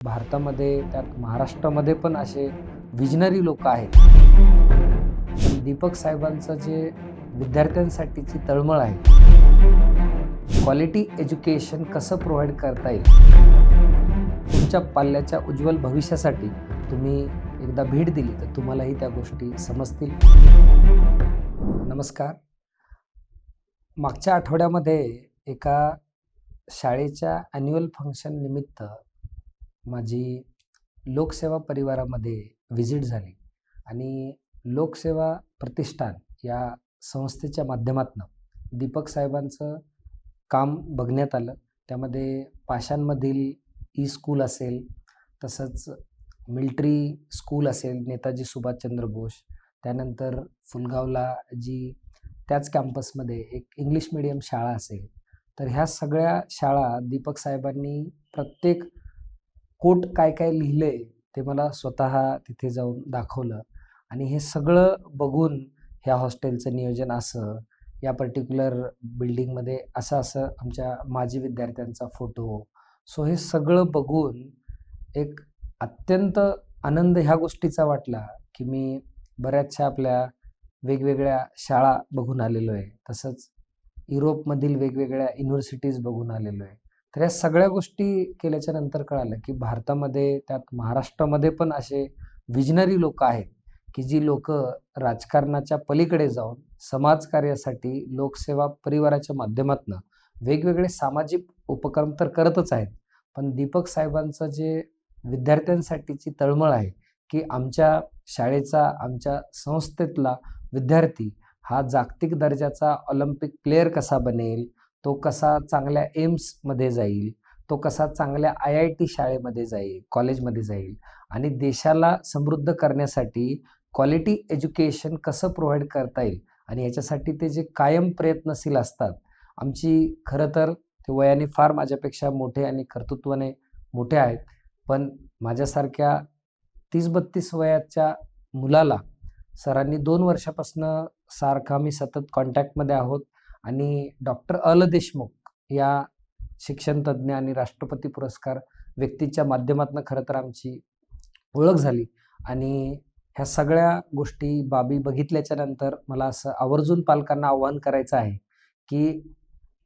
भारतामध्ये त्यात महाराष्ट्रामध्ये पण असे विजनरी लोक आहेत. दीपक साहेबांचं जे विद्यार्थ्यांसाठीची तळमळ आहे क्वालिटी एज्युकेशन कसं प्रोव्हाइड करता येईल? तुमच्या पाल्याच्या उज्ज्वल भविष्यासाठी तुम्ही एकदा भेट दिली तर तुम्हालाही त्या गोष्टी समजतील. नमस्कार. मागच्या आठवड्यामध्ये एका शाळेच्या ॲन्युअल फंक्शन निमित्त माझी लोकसेवा परिवारामध्ये व्हिजिट झाली. आणि लोकसेवा प्रतिष्ठान या संस्थेच्या माध्यमातून दीपक साहेबांचं काम बघण्यात आलं. त्यामध्ये पाशांमधील ई स्कूल असेल तसंच मिल्ट्री स्कूल असेल नेताजी सुभाषचंद्र बोस त्यानंतर फुलगावला जी त्याच कॅम्पसमध्ये एक इंग्लिश मिडियम शाळा असेल. तर ह्या सगळ्या शाळा दीपक साहेबांनी प्रत्येक कोट काय काय लिहिले ते मला स्वतः तिथे जाऊन दाखवलं. आणि हे सगळं बघून ह्या हॉस्टेलचं नियोजन असं या पर्टिक्युलर बिल्डिंगमध्ये असं असं आमच्या माजी विद्यार्थ्यांचा फोटो सो हे सगळं बघून एक अत्यंत आनंद ह्या गोष्टीचा वाटला की मी बऱ्याचशा आपल्या वेगवेगळ्या शाळा बघून आलेलो आहे. तसंच युरोपमधील वेगवेगळ्या युनिव्हर्सिटीज बघून आलेलो आहे. तर या सगळ्या गोष्टी केल्याच्यानंतर कळालं की भारतामध्ये त्यात महाराष्ट्रामध्ये पण असे विजनरी लोक आहेत की जी लोक राजकारणाच्या पलीकडे जाऊन समाजकार्यासाठी लोकसेवा परिवाराच्या माध्यमातून वेगवेगळे सामाजिक उपक्रम तर करतच आहेत. पण दीपक साहेबांचं जे विद्यार्थ्यांसाठीची तळमळ आहे की आमच्या शाळेचा आमच्या संस्थेतला विद्यार्थी हा जागतिक दर्जाचा ऑलिम्पिक प्लेयर कसा बनेल तो कसा चांगल्या एम्समध्ये जाईल तो कसा चांगल्या आय आय टी शाळेमध्ये जाईल कॉलेजमध्ये जाईल आणि देशाला समृद्ध करण्यासाठी क्वालिटी एज्युकेशन कसं प्रोव्हाइड करता येईल आणि याच्यासाठी ते जे कायम प्रयत्नशील असतात. आमची खरं तर ते वयाने फार माझ्यापेक्षा मोठे आणि कर्तृत्वाने मोठे आहेत पण माझ्यासारख्या तीस बत्तीस वयाच्या मुलाला सरांनी दोन वर्षापासनं सारखं आम्ही सतत कॉन्टॅक्टमध्ये आहोत. आणि डॉक्टर अल देशमुख या शिक्षणतज्ज्ञ आणि राष्ट्रपती पुरस्कार व्यक्तीच्या माध्यमातून खरं तर आमची ओळख झाली. आणि ह्या सगळ्या गोष्टी बाबी बघितल्याच्या नंतर मला असं आवर्जून पालकांना आव्हान करायचं आहे की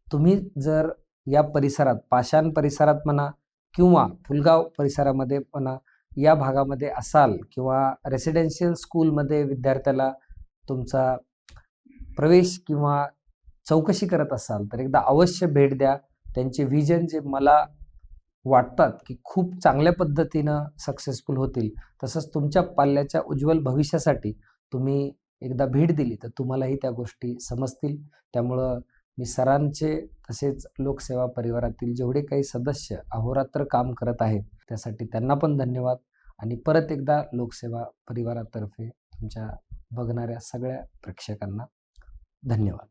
तुम्ही जर या परिसरात पाषाण परिसरात म्हणा किंवा फुलगाव परिसरामध्ये म्हणा या भागामध्ये असाल किंवा रेसिडेन्शियल स्कूलमध्ये विद्यार्थ्याला तुमचा प्रवेश किंवा चौकशी करत असाल तर एकदा अवश्य भेट द्या. त्यांचे व्हिजन जे मला वाटतात की खूप चांगल्या पद्धतीनं सक्सेसफुल होतील तसंच तुमच्या पाल्याच्या उज्ज्वल भविष्यासाठी तुम्ही एकदा भेट दिली तर तुम्हालाही त्या गोष्टी समजतील. त्यामुळं मी सरांचे तसेच लोकसेवा परिवारातील जेवढे काही सदस्य अहोरात्र काम करत आहेत त्यासाठी त्यांना पण धन्यवाद. आणि परत एकदा लोकसेवा परिवारातर्फे तुमच्या बघणाऱ्या सगळ्या प्रेक्षकांना धन्यवाद.